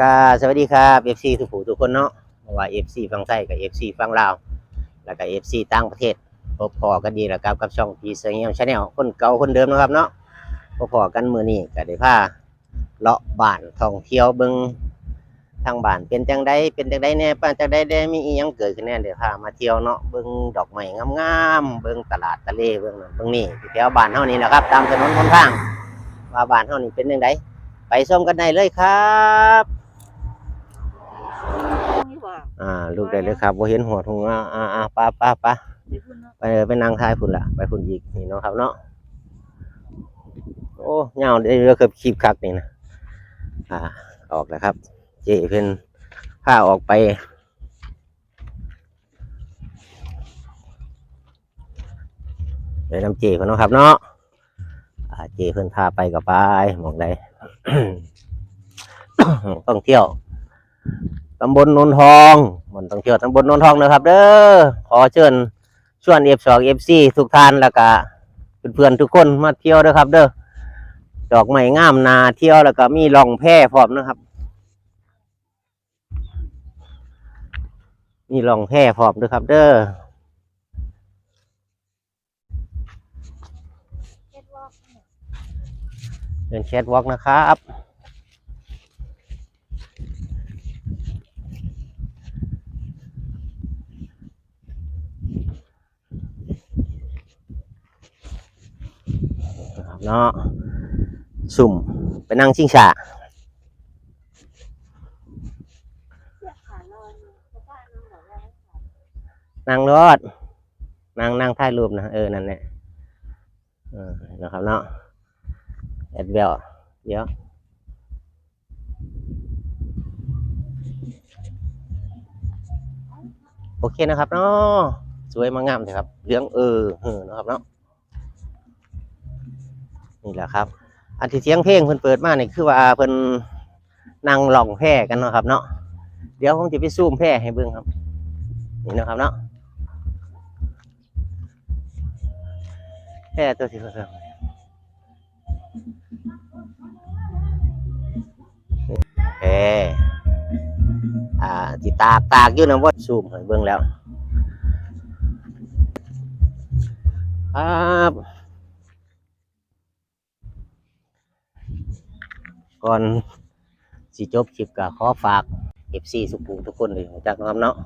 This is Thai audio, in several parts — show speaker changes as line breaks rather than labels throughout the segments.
ก็สวัสดีครับ FC ทุกผู้ทุกคนเนาะไม่ว่า FC ฝั่งไทยกับ FC ฝั่งลาว แล้วก็ FC ต่างประเทศพบพอกันดีแล้วครับกับช่องพีเซียมชาแนลคนเก่าคนเดิมนะครับเนาะพบพอกันมือนี้ก็ได้พาเลาะบ้านท่องเที่ยวเบิ่งทางบ้านเป็นจังไดเป็นจังไดแน่ป้านจังไดได้มีอีหยังเกิดขึ้นแน่เดี๋ยวพามาเที่ยวเนาะเบิ่งดอกไม้งามๆเบิ่งตลาดทะเลเบิ่งนั่นเบิ่งนี่แถวบ้านเฮานี่แหละครับ ตามถนนหนทางว่าบ้านเฮานี่เป็นจังไดไปชมกันได้เลยครับ อ่าลูกได้เลยครับว่าเห็นหัวทงอ่าอ่าอ่าป้าป้าป้า
ไปพุ่นเนาะ
ไปเลยไปนั่งท้ายพุ่นละไปพุ่นอีกนี่เนาะครับเนาะโอ้เงาได้เรือเกือบคีบคักนี่นะอ่าออกแล้วครับ เจเพิ่นผ้าออกไปไปนำเจเพิ่นเนาะครับเนาะอ่าเจเพิ่นพาไปกับไปหมองใดต้องเที่ยว ตำบลนนทองมันต้องเที่ยวตำบลนนทองนะครับ เด้อขอเชิญชวนเอฟสองเอฟซีทุกท่านแล้วก็เพื่อนๆทุกคนมาเที่ยวเด้อครับ เด้อดอกไม้งามนาเที่ยวแล้วก็มีลองแพพร้อมนะครับ มีลองแพพร้อมเด้อครับ เด้อ
เฮ็ดว่า
เดินแคทวอล์กนะครับนะครับ เนาะสุ่มไปนั่งชิงชา
อยเพราะนั่ง
รถนั่งนั่งถ่ายรูปนะเออนั่นแหละเออนะครับเนาะแอดเวลเดี๋ยวโอเคนะครับเนาะสวยมางามเลยครับเรื่องเออเออนะครับเนาะ นี่แหละครับ อันที่เสียงเพลงเพิ่นเปิดมาเนี่ยคือว่าเพิ่นนั่งหล่องแพกันเนาะครับ เนาะเดี๋ยวผมจะไปซูมแพให้เบิ่งครับ นี่นะครับเนาะแพตัวที่เพิ่นแพอ่าที่ตากตากอยู่นะว่าซูมให้เบิ่งแล้วครับ ก่อนสิจบคลิปก็ขอฝาก FC สุภูทุกคนเลยจากน้ำเนาะ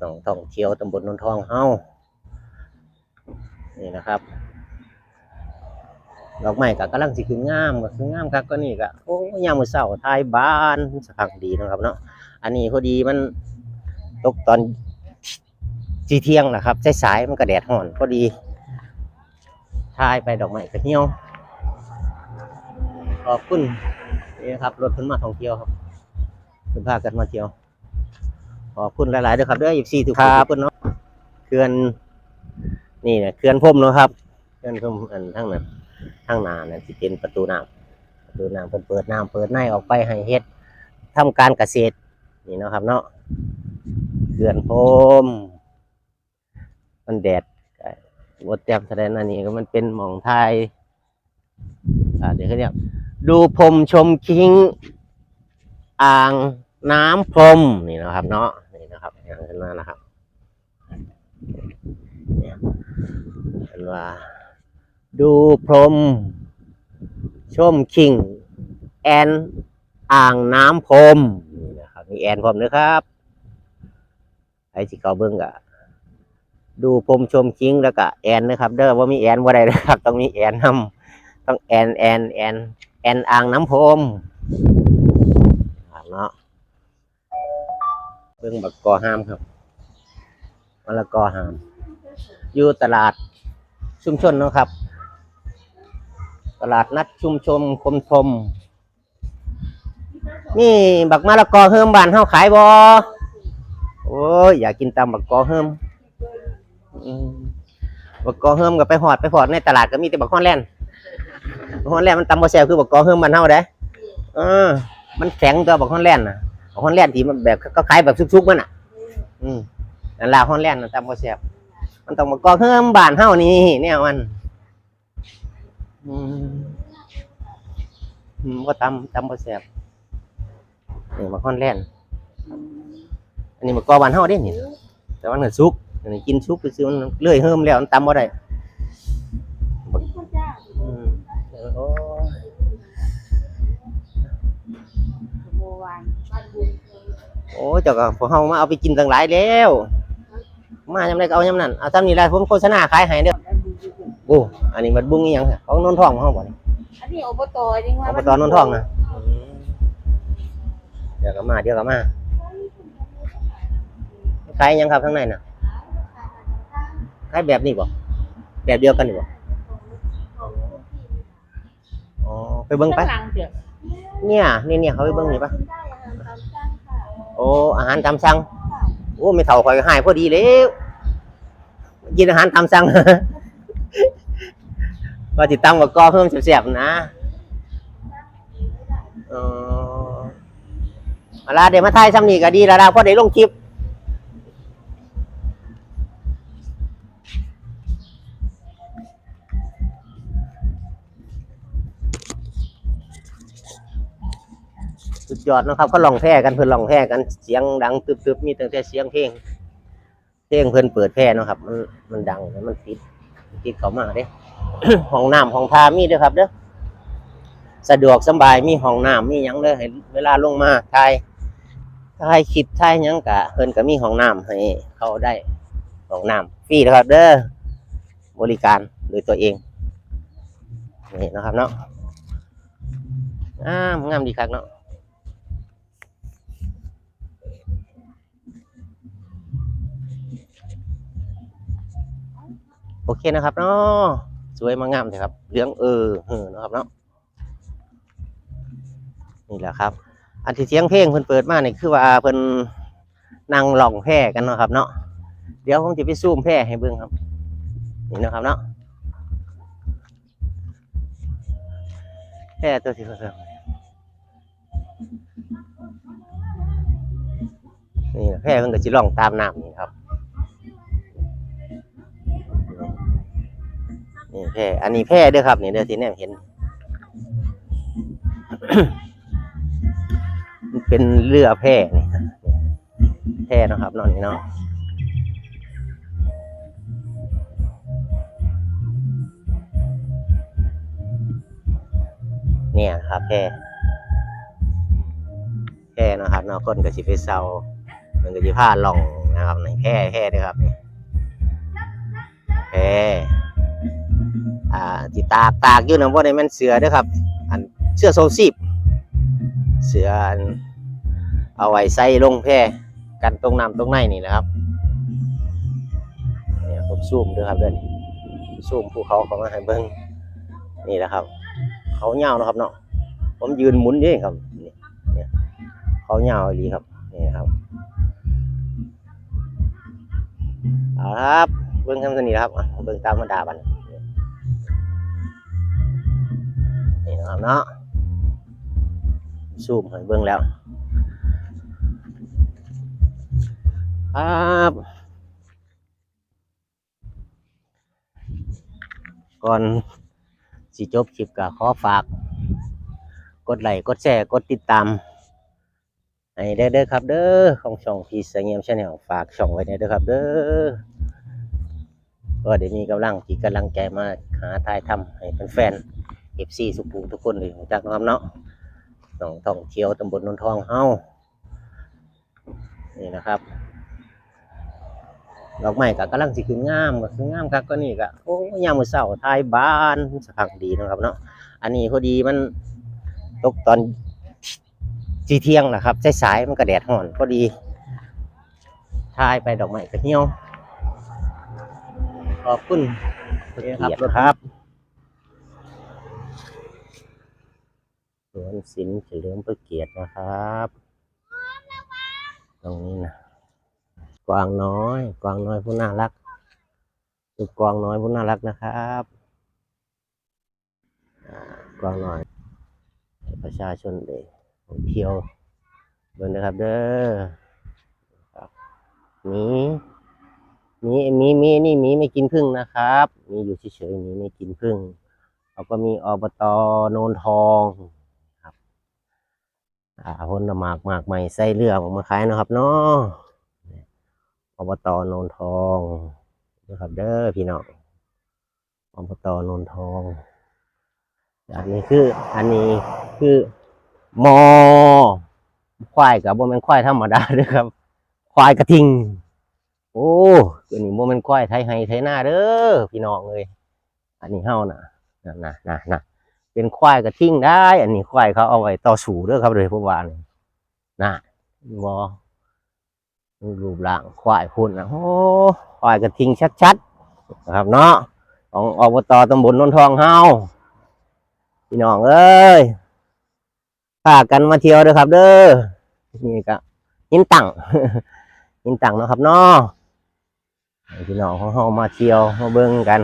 ต้องท่องเที่ยวตำบลนนทองเฮานี่นะครับดอกไม้ก็กำลังสิขึ้นงามก็คืองามครับก็นี่ก็โอ้ยามมือเช้าทายบ้านสักพักดีนะครับเนาะอันนี้พอดีมันตกตอนจีเที่ยงนะครับสายๆมันก็แดดห่อนพอดีทายไปดอกไม้ก็เหี่ยว ขอบคุณนี่นะครับรถเพิ่นมาท่องเที่ยวครับเพิ่นพากันมาเที่ยว ขอบคุณหลายๆด้วยครับเด้อ24ทุกครับ เพิ่นเนาะเขื่อนนี่นะเขื่อนพรมเนาะครับเขื่อนพรมอันทั้งนั้นทั้งหนานั่นสิเป็นประตูน้ำประตูน้ำเพิ่นเปิดน้ำเปิดในออกไปให้เฮ็ดทำการเกษตรนี่เนาะครับเนาะเขื่อนโพมมันแดดวดแจ่มแสดงอันนี้ก็มันเป็นหมองไทยอ่าเดี๋ยวเขาเรียก ดูพรมชมคิงอ่างน้ำพรมนี่นะครับเนาะนี่นะครับอย่างนั้นมานะครับเนี่ยเห็นว่า ดูพรมชมคิงแอนอ่างน้ำพรมนี่นะครับมีแอนพรมนะครับไอ้ที่เขาเบิ้งกะดูพรมชมคิงแล้วก็แอนนะครับ เด้อว่ามีแอนว่าใดนะครับ ต้องมีแอนนำต้องแอนแอนแอน แอนอ่างน้ำพรมเนาะเบิ้งบักกอห้ามครับมะละกอห้าม อยู่ตลาดชุมชนเนาะครับ ตลาดนัดชุมชนคมชมนี่บักมะละกอเฮิมบ้านเฮาขายบ่โอ้ยอยากกินตำบักกอเฮิมบักกอเฮิมก็ไปหอดไปหอดในตลาดก็มีแต่บักฮอนแล่น ฮอนแลนด์มันตำบ่แซ่บคือบักกอเฮิมบ้านเฮาเด้เออ มันแข็งตัวบักฮอนแลนด์น่ะบักฮอนแลนด์ที่มันแบบก็ขายแบบซุกๆมันน่ะ อืมนั่นล่ะฮอนแลนด์น่ะตำบ่แซ่บมันต้องบักกอเฮิมบ้านเฮานี่แนวมันอืมอืมบ่ตำตำบ่แซ่บนี่มาคอนแลนด์อันนี้มากอบ้านเฮาเด้นี่แต่ว่ามันก็สุกอันนี้กินสุกไปซื้อมันเลื่อยเฮิมแล้วมันตำบ่ได้
เจ้า
ก็พวกเฮามาเอาไปกินตั้งหลายแล้ว มายามใดก็เอายามนั้นเอาตามนี้แหละผมโฆษณาขายให้เด้อ
บ้านบุญอยู่
โอ้อันนี้มันบุ้งอีหยังฮะของนนทองเฮาบ่นี่
อันนี้อบตจริงว่า
อบตนนทองนะเดี๋ยวก็มาเดี๋ยวก็มาขายหยังครับข้างในน่ะขายแบบนี้บ่แบบเดียวกันนี่บ่อ๋อไปเบิ่งไป
ข้างหลังเดี๋ยว
เนี่ยนี่เนี่ยเขาไปเบิ่งนี่ปะ โอ้อาหารตามสั่งโอ้ไม่เท่าคอยหายพอดีแล้วกินอาหารตามสั่งก็ติดตามกับกอเพิ่มเสียบๆนะเออเอาลาเดี๋ยวมาถ่ายซ้ำนี่ก็ดีแล้วล่ะเพราะได้ลงคลิป สุดยอดนะครับเขาลองแพร่กันเพิ่นลองแพร่กันเสียงดังตึบๆมีตั้งแต่เสียงเพลงเพลงเพิ่อนเปิดแพร่นะครับ มันมันดังมันติดติดเขามากเด้ห้องน้ำห้องทามีเด้อครับเด้อสะดวกสบายมีห้องน้ำมียังเด้อให้เวลาลงมาถ่ายถ่ายคลิปถ่ายยังกะเพิ่นก็มีห้องน้ำให้เขาได้ห้องน้ำฟรีนะครับ เด้อบริการโดยตัวเองนี่นะครับเนาะงามงามดีครับเนาะ โอเคนะครับเนาะสวยมางามเลยครับเหลืองเออเออนะครับเนาะนี่แหละครับ อันที่เสียงเพลงเพิ่นเปิดมาเนี่ยคือว่าเพิ่นนั่งหล่องแพร่กันเนาะครับ เนาะเดี๋ยวผมจะไปซูมแพร่ให้เบิ่งครับ นี่นะครับเนาะแพร่ตัวที่เพิ่นนี่แพร่เพิ่นก็สิล่องตามน้ำนี่ครับ นี่แพร่อันนี้แพร่เด้อครับนี่เด้อที่แนมเห็น เป็นเรือแพร่นี่แพร่นะครับนอนนี่เนาะเนี่ยครับแพร่แพร่นะครับเนาะคนก็สิไปเซามันก็สิพาลองนะครับในแพร่แพร่เด้อครับนี่แพร่ อ่าที่ตากตากอยู่นะว่าในแม่นเสือเด้อครับ อันเสื้อโซซีบเสืออันเอาไว้ใส่ลงแพรกันตรงน้ำตรงในนี่นะครับเนี่ยผมซูมด้อครับเดินซูมภูเขาเขามาให้เบิ่งนี่แหละครับ เขาเงาวนะครับเนาะผมยืนหมุนเองครับเนี่ยเขาเงาวอีหลีครับนี่ครับเอาละครับเบิ่งคำสนิทครับเบิ่งตามมาดาบัน นะครับเนาะซูมให้เบิ่งแล้ว ครับก่อนสิจบคลิปก็ขอฝาก กดไลค์กดแชร์กดติดตามให้ได้เด้อครับ เด้อของช่องพีเสงียมชาแนลฝากช่องไว้ได้เด้อครับ เด้อก็เดี๋ยวมีกำลังที่กำลังใจมาหาทายทำให้เป็นแฟน เอฟซีสุภูทุกคนเลยรู้จักเนาะครับเนาะหนองท่องเที่ยวตำบลนนทองเฮานี่นะครับดอกไม้ก็กำลังสิขึ้นงามก็คืองามครับก็นี่ก็โอ้ยามมื้อเช้าทายบ้านสภาพดีเนาะครับเนาะอันนี้พอดีมันตกตอนจีเที่ยงนะครับสายๆมันก็แดดร้อนพอดีทายไปดอกไม้ก็เหี่ยวขอบคุณเกียรติครับ สวนสินเฉลิมพระเกียรตินะครับ ตรงนี้นะกวางน้อย กวางน้อยผู้น่ารักคือกวางน้อยผู้น่ารักนะครับกวางน้อย ประชาชนได้ท่องเที่ยวเบิ่งนะครับเด้อมีมีมีมีนี่มีไม่กินพึ่งนะครับ มีอยู่เฉยๆมีไม่กินพึ่งแล้วก็มีอบตโนนทอง อ่าผลหมากหมากใหม่ใส่เรือออกมาขายนะครับเนาะอบตโนนทองนะครับเด้อพี่น้องอบตโนนทองอันนี้คืออันนี้คือมอควายกับโมเมนควายธรรมดาเด้อครับ ควายกระทิง โอ้ตัวนี้โมเมนควายไทยไฮไทยหน้าเด้อพี่น้องเลยอันนี้เฮานะนะนะนะนะ เป็นควายกระทิ้งได้ อันนี้ควายเขาเอาไว้ต่อสู้เด้อครับเลยพวกวานนี่นะบอรูปร่างควายพุ่นนะโอ้ควายกระทิ้งชัดๆนะครับเนาะของอบตตำบลนนทองเฮาพี่น้องเอ้ยพากันมาเที่ยวเด้อครับ เด้อนี่ก็หินตังหินตังเนาะครับเนาะพี่น้องของเฮามาเที่ยวมาเบิ่งกัน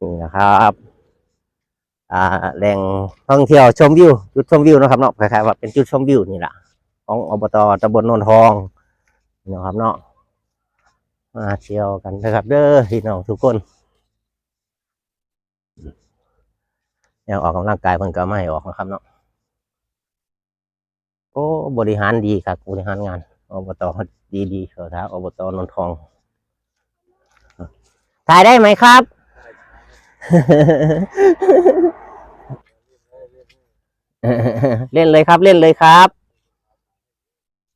นี่นะครับ อ่าแหล่งท่องเที่ยวชมวิวจุดชมวิวนะครับเนาะคล้ายๆว่าเป็นจุดชมวิวนี่แหละของอบตตำบลโนนทองนะครับเนาะมาเที่ยวกันนะครับ เด้อพี่น้องทุกคนอยากออกกำลังกายเพิ่นก็ไม่ให้ออกนะครับเนาะโอ้บริหารดีครับบริหารงานอบตดีดีๆเขาท้าอบตนนทองถ่ายได้ไหมครับ เล่นเลยครับ เล่นเลยครับ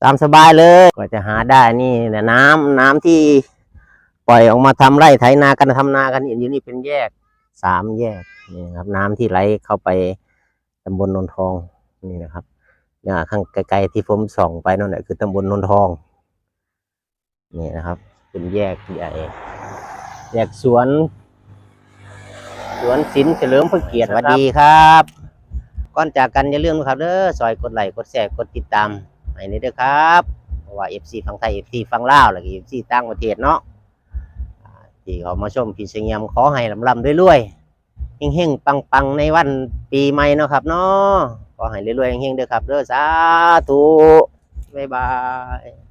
ตามสบายเลยกว่าจะหาได้นี่แหละน้ำน้ำที่ปล่อยออกมาทำไร่ไถนากันทำนากันอยู่นี่เป็นแยกสามแยกนี่ครับ น้ำที่ไหลเข้าไปตำบลนนทองนี่นะครับเนี่ยข้างไกลๆที่ผมส่องไปนั่นแหละคือตำบลนนทองนี่นะครับ เป็นแยกใหญ่แยกสวน สวนศิลป์เฉลิมพระเกียรติสวัสดีครับ ก่อนจากกันอย่าลืมนะครับเด้อซอยกดไลค์กดแชร์กดติดตามให้นี่เด้อครับเพราะว่า FC ฟังไทย FC ฟังลาวแล้วก็ FC ต่างประเทศเนาะที่เขามาชมพี่เสียงยำขอให้ลำลำรวยๆเฮงๆปังๆในวันปีใหม่เนาะครับเนาะขอให้รวยๆเฮงๆเด้อครับเด้อสาธุบ๊ายบาย